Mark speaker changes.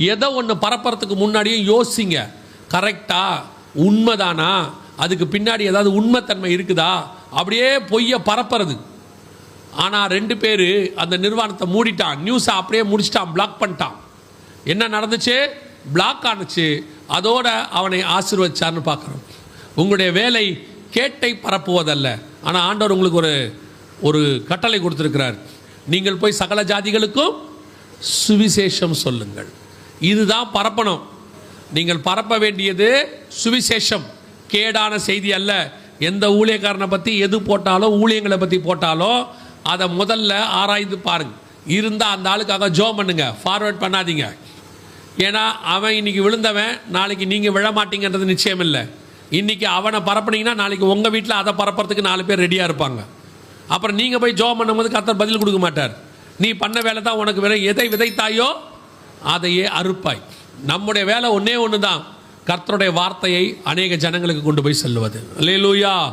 Speaker 1: எதை ஒன்று பரப்புறதுக்கு முன்னாடியே யோசிங்க. கரெக்டா உண்மைதானா? அதுக்கு பின்னாடி ஏதாவது உண்மைத்தன்மை இருக்குதா? அப்படியே பொய்யை பரப்புறது. ஆனால் ரெண்டு பேர் அந்த நிர்வாணத்தை மூடிட்டான். நியூஸை அப்படியே முடிச்சிட்டான். பிளாக் பண்ணிட்டான். என்ன நடந்துச்சு? பிளாக் ஆனுச்சு. அதோட அவனை ஆசீர்வதிச்சார்னு பார்க்குறோம். உங்களுடைய வேலை கேட்டை பரப்புவதல்ல. ஆனால் ஆண்டவர் உங்களுக்கு ஒரு ஒரு கட்டளை கொடுத்துருக்கிறார். நீங்கள் போய் சகல ஜாதிகளுக்கும் சுவிசேஷம் சொல்லுங்கள். இதுதான் பரப்பணும். நீங்கள் பரப்ப வேண்டியது சுவிசேஷம். கேடான செய்தி அல்ல. எந்த ஊழியக்காரனை பற்றி எது போட்டாலும் ஊழியங்களை பற்றி போட்டாலும் அதை முதல்ல ஆராய்ந்து பாருங்க. இருந்தால் அந்த ஆளுக்காக ஜோம் பண்ணுங்க. ஃபார்வர்ட் பண்ணாதீங்க. ஏன்னா அவன் இன்னைக்கு விழுந்தவன் நாளைக்கு நீங்கள் விழமாட்டீங்கன்றது நிச்சயம் இல்லை. இன்னைக்கு அவனை பரப்புனீங்கன்னா நாளைக்கு உங்கள் வீட்டில் அதை பரப்புறதுக்கு நாலு பேர் ரெடியாக இருப்பாங்க. அப்புறம் நீங்கள் போய் ஜோம் பண்ணும்போது கத்தர் பதில் கொடுக்க மாட்டார். நீ பண்ண வேலை தான் உனக்கு விதை எதை விதைத்தாயோ அதையே அறுப்பாய். நம்முடைய வேலை ஒன்றே ஒன்று தான் கர்த்தருடைய வார்த்தையை அநேக ஜனங்களுக்கு கொண்டு போய் செல்லுவது. அல்லேலூயா.